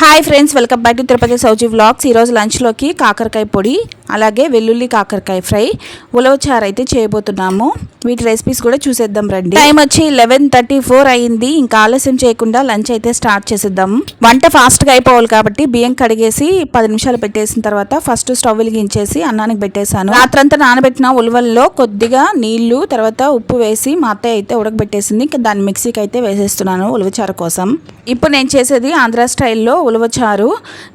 Hi friends welcome back to Tirupati Sowji vlogs ఈరోజు లంచ్లోకి కాకరకాయ పొడి అలాగే వెల్లుల్లి కాకరకాయ ఫ్రై ఉలవచారు అయితే చేయబోతున్నాము. వీటి రెసిపీస్ కూడా చూసేద్దాం రండి. టైం వచ్చి లెవెన్ థర్టీ ఫోర్ అయింది. ఇంకా ఆలస్యం చేయకుండా లంచ్ అయితే స్టార్ట్ చేసేద్దాం. వంట ఫాస్ట్గా అయిపోవాలి కాబట్టి బియ్యం కడిగేసి పది నిమిషాలు పెట్టేసిన తర్వాత ఫస్ట్ స్టవ్ వెలిగించేసి అన్నానికి పెట్టేశాను. రాత్రంతా నానబెట్టిన ఉలవల్లో కొద్దిగా నీళ్ళు తర్వాత ఉప్పు వేసి మా అత్తయ్య అయితే ఉడకబెట్టేసింది. ఇంకా దాన్ని మిక్సీకి అయితే వేసేస్తున్నాను ఉలవచారు కోసం. ఇప్పుడు నేను చేసేది ఆంధ్ర స్టైల్లో ఉలవచారు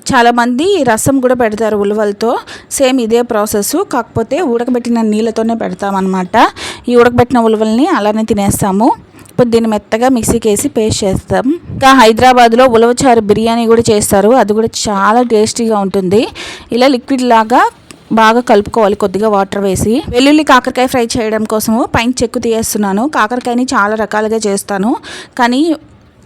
చాలామంది రసం కూడా పెడతారు ఉలవలతో. సేమ్ ఇదే ప్రాసెస్ కాకపోతే ఉడకబెట్టిన నీళ్ళతోనే పెడతామన్నమాట. ఈ ఉడకబెట్టిన ఉలవల్ని అలానే తినేస్తాము. ఇప్పుడు దీన్ని మెత్తగా మిక్సీకి వేసి పేస్ట్ చేస్తాం. ఇంకా హైదరాబాద్లో ఉలవచారు బిర్యానీ కూడా చేస్తారు. అది కూడా చాలా టేస్టీగా ఉంటుంది. ఇలా లిక్విడ్ లాగా బాగా కలుపుకోవాలి కొద్దిగా వాటర్ వేసి. వెల్లుల్లి కాకరకాయ ఫ్రై చేయడం కోసము పైన చెక్కు తీయేస్తున్నాను. కాకరకాయని చాలా రకాలుగా చేస్తాను. కానీ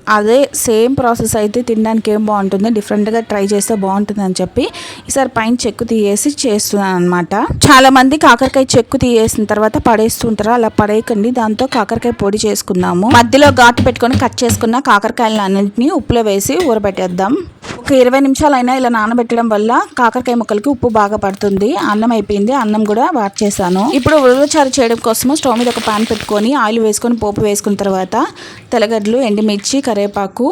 అదే సేమ్ ప్రాసెస్ అయితే తినడానికి ఏం బాగుంటుంది? డిఫరెంట్గా ట్రై చేస్తే బాగుంటుంది అని చెప్పి ఈసారి పైన చెక్కు తీయేసి చేస్తున్నాను అనమాట చాలామంది కాకరకాయ చెక్కు తీయేసిన తర్వాత పడేస్తుంటారు? అలా పడేయకండి. దాంతో కాకరకాయ పొడి చేసుకుందాము. మధ్యలో ఘాటు పెట్టుకొని కట్ చేసుకున్న కాకరకాయలను అన్నింటినీ ఉప్పులో వేసి ఊరబెట్టేద్దాం. ఒక ఇరవై నిమిషాలైనా ఇలా నానబెట్టడం వల్ల కాకరకాయ ముక్కలకి ఉప్పు బాగా పడుతుంది. అన్నం అయిపోయింది. అన్నం కూడా వాట్ చేశాను. ఇప్పుడు ఉలవచారు చేయడం కోసం స్టవ్ మీద ఒక పాన్ పెట్టుకొని ఆయిల్ వేసుకొని పోపు వేసుకున్న తర్వాత తెల్లగడ్డలు ఎండుమిర్చి కరివేపాకు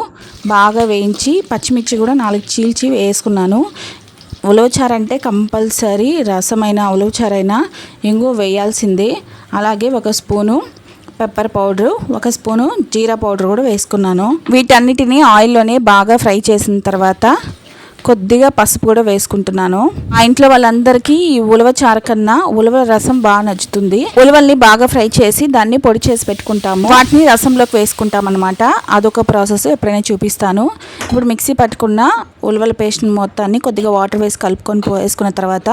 బాగా వేయించి పచ్చిమిర్చి కూడా నాలుగు చీల్చి వేసుకున్నాను. ఉలవచారు అంటే కంపల్సరీ రసమైన ఉలవచారైనా ఇంగు వేయాల్సిందే. అలాగే ఒక స్పూను పెప్పర్ పౌడరు ఒక స్పూను జీరా పౌడర్ కూడా వేసుకున్నాను. వీటన్నిటిని ఆయిల్లోనే బాగా ఫ్రై చేసిన తర్వాత కొద్దిగా పసుపు కూడా వేసుకుంటున్నాను. మా ఇంట్లో వాళ్ళందరికీ ఈ ఉలవ చారు కన్నా ఉలవ రసం బాగా నచ్చుతుంది. ఉలవల్ని బాగా ఫ్రై చేసి దాన్ని పొడి చేసి పెట్టుకుంటాము. వాటిని రసంలోకి వేసుకుంటాం అనమాట అదొక ప్రాసెస్ ఎప్పుడైనా చూపిస్తాను. ఇప్పుడు మిక్సీ పట్టుకున్న ఉలవల పేస్ట్ మొత్తాన్ని కొద్దిగా వాటర్ వేసి కలుపుకొని వేసుకున్న తర్వాత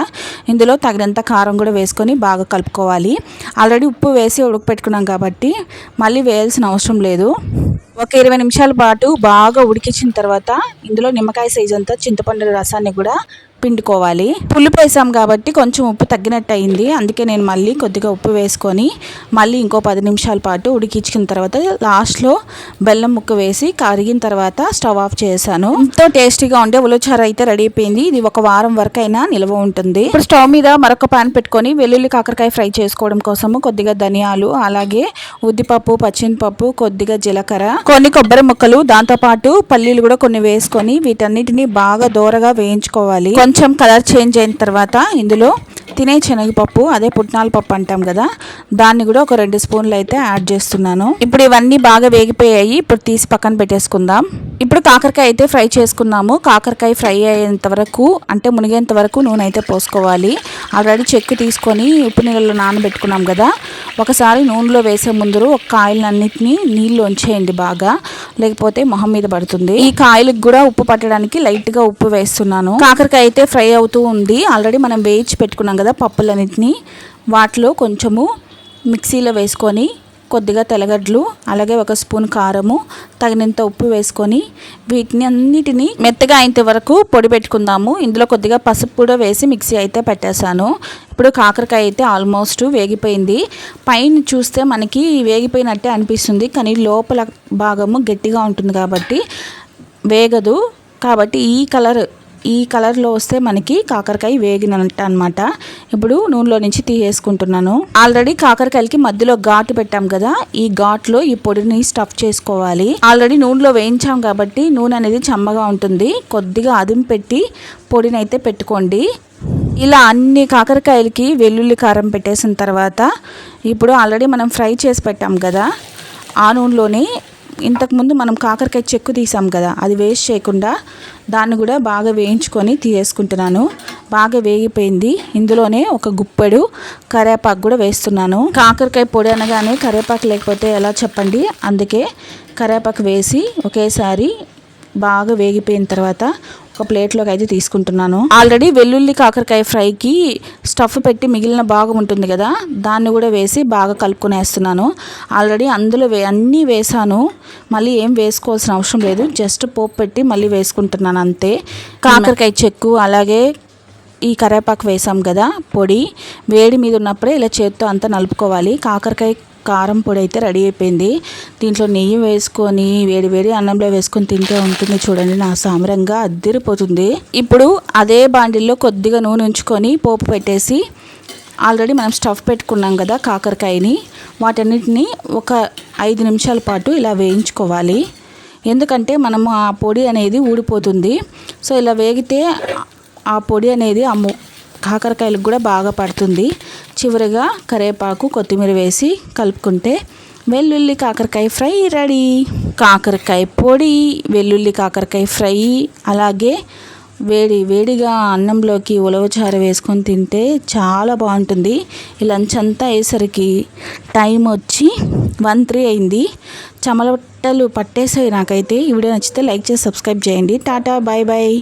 ఇందులో తగినంత కారం కూడా వేసుకొని బాగా కలుపుకోవాలి. ఆల్రెడీ ఉప్పు వేసి ఉడకపెట్టుకున్నాం కాబట్టి మళ్ళీ వేయాల్సిన అవసరం లేదు. ఒక ఇరవై నిమిషాల పాటు బాగా ఉడికించిన తర్వాత ఇందులో నిమ్మకాయ సైజ్ అంతా చింతపండు రసాన్ని కూడా పిండుకోవాలి. పులుపు వేసాం కాబట్టి కొంచెం ఉప్పు తగ్గినట్టు అయింది అందుకే నేను మళ్ళీ కొద్దిగా ఉప్పు వేసుకొని మళ్ళీ ఇంకో పది నిమిషాల పాటు ఉడికించుకున్న తర్వాత లాస్ట్లో బెల్లం ముక్క వేసి కరిగిన తర్వాత స్టవ్ ఆఫ్ చేశాను. ఎంతో టేస్టీగా ఉండే ఉలచారు అయితే రెడీ అయిపోయింది. ఇది ఒక వారం వరకు అయినా నిల్వ ఉంటుంది. ఇప్పుడు స్టవ్ మీద మరొక పాన్ పెట్టుకొని వెల్లుల్లి కాకరకాయ ఫ్రై చేసుకోవడం కోసము కొద్దిగా ధనియాలు అలాగే ఉద్దిపప్పు పచ్చిమిపప్పు కొద్దిగా జీలకర్ర కొన్ని కొబ్బరి ముక్కలు దాంతోపాటు పల్లీలు కూడా కొన్ని వేసుకొని వీటన్నిటిని బాగా దూరగా వేయించుకోవాలి. కొంచెం కొంచెం కలర్ చేంజ్ అయిన తర్వాత ఇందులో తినే శనగపప్పు అదే పుట్నాల పప్పు అంటాం కదా దాన్ని కూడా ఒక రెండు స్పూన్లు అయితే యాడ్ చేస్తున్నాను. ఇప్పుడు ఇవన్నీ బాగా వేగిపోయాయి ఇప్పుడు తీసి పక్కన పెట్టేసుకుందాం. ఇప్పుడు కాకరకాయ అయితే ఫ్రై చేసుకున్నాము. కాకరకాయ ఫ్రై అయ్యేంత వరకు అంటే మునిగేంత వరకు నూనె అయితే పోసుకోవాలి. ఆల్రెడీ చెక్కు తీసుకొని ఉప్పు నీళ్ళలో నానబెట్టుకున్నాం కదా ఒకసారి నూనెలో వేసే ముందు ఒక కాయలన్నిటిని నీళ్ళు ఉంచేయండి బాగా. లేకపోతే మొహం మీద పడుతుంది. ఈ కాయలకు కూడా ఉప్పు పట్టడానికి లైట్గా ఉప్పు వేస్తున్నాను. కాకరకాయ అయితే ఫ్రై అవుతూ ఉంది. ఆల్రెడీ మనం వేయించి పెట్టుకున్నాం కదా పప్పులన్నిటిని. వాటిలో కొంచెము మిక్సీలో వేసుకొని కొద్దిగా తెల్లగడ్డలు అలాగే ఒక స్పూన్ కారము తగినంత ఉప్పు వేసుకొని వీటిని అన్నిటిని మెత్తగా అయినంత వరకు పొడి పెట్టుకుందాము. ఇందులో కొద్దిగా పసుపు కూడా వేసి మిక్సీ అయితే పెట్టేశాను. ఇప్పుడు కాకరకాయ అయితే ఆల్మోస్ట్ వేగిపోయింది. పైన చూస్తే మనకి వేగిపోయినట్టే అనిపిస్తుంది కానీ లోపల భాగము గట్టిగా ఉంటుంది కాబట్టి వేగదు. కాబట్టి ఈ కలర్ ఈ కలర్లో వస్తే మనకి కాకరకాయ వేగినట్ట అనమాట ఇప్పుడు నూనెలో నుంచి తీసేసుకుంటున్నాను ఆల్రెడీ కాకరకాయలకి మధ్యలో ఘాటు పెట్టాం కదా ఈ ఘాట్లో ఈ పొడిని స్టఫ్ చేసుకోవాలి. ఆల్రెడీ నూనెలో వేయించాం కాబట్టి నూనె అనేది చమ్మగా ఉంటుంది. కొద్దిగా అదిం పెట్టి పొడిని అయితే పెట్టుకోండి. ఇలా అన్ని కాకరకాయలకి వెల్లుల్లి కారం పెట్టేసిన తర్వాత ఇప్పుడు ఆల్రెడీ మనం ఫ్రై చేసి పెట్టాం కదా ఆ నూనెలోనే ఇంతకుముందు మనం కాకరకాయ చెక్కు తీసాం కదా అది వేస్ట్ చేయకుండా దాన్ని కూడా బాగా వేయించుకొని తీసేసుకుంటున్నాను. బాగా వేగిపోయింది. ఇందులోనే ఒక గుప్పెడు కరివేపాకు కూడా వేస్తున్నాను. కాకరకాయ పొడి అనగానే కరివేపాకు లేకపోతే ఎలా చెప్పండి? అందుకే కరివేపాకు వేసి ఒకేసారి బాగా వేగిపోయిన తర్వాత ఒక ప్లేట్లోకి అయితే తీసుకుంటున్నాను. ఆల్రెడీ వెల్లుల్లి కాకరకాయ ఫ్రైకి స్టఫ్ పెట్టి మిగిలిన భాగం ఉంటుంది కదా దాన్ని కూడా వేసి బాగా కలుపుకునేస్తున్నాను. ఆల్రెడీ అందులో వే అన్నీ వేసాను. మళ్ళీ ఏం వేసుకోవాల్సిన అవసరం లేదు. జస్ట్ పోపు పెట్టి మళ్ళీ వేసుకుంటున్నాను అంతే. కాకరకాయ చెక్కు అలాగే ఈ కరేపాకు వేసాం కదా పొడి. వేడి మీద ఉన్నప్పుడే ఇలా చేత్తో అంతా నలుపుకోవాలి. కాకరకాయ కారం పొడి అయితే రెడీ అయిపోయింది. దీంట్లో నెయ్యి వేసుకొని వేడి వేడి అన్నంలో వేసుకొని తింటే ఉంటుంది చూడండి నా సామరంగా అద్దిరిపోతుంది. ఇప్పుడు అదే బాండిల్లో కొద్దిగా నూనె ఉంచుకొని పోపు పెట్టేసి ఆల్రెడీ మనం స్టఫ్ పెట్టుకున్నాం కదా కాకరకాయని వాటన్నిటిని ఒక ఐదు నిమిషాల పాటు ఇలా వేయించుకోవాలి. ఎందుకంటే మనము ఆ పొడి అనేది ఊడిపోతుంది. సో ఇలా వేగితే ఆ పొడి అనేది ఆ కాకరకాయలకు కూడా బాగా పడుతుంది. చివరిగా కరివేపాకు కొత్తిమీర వేసి కలుపుకుంటే వెల్లుల్లి కాకరకాయ ఫ్రై రెడీ. కాకరకాయ పొడి వెల్లుల్లి కాకరకాయ ఫ్రై అలాగే వేడి వేడిగా అన్నంలోకి ఉలవచారు వేసుకొని తింటే చాలా బాగుంటుంది. లంచ్ అంతా అయ్యేసరికి టైం వచ్చి వన్ త్రీ అయింది. చమలబట్టలు పట్టేసాయి నాకైతే. ఈ వీడియో నచ్చితే లైక్ చేసి సబ్స్క్రైబ్ చేయండి. Tata bye bye.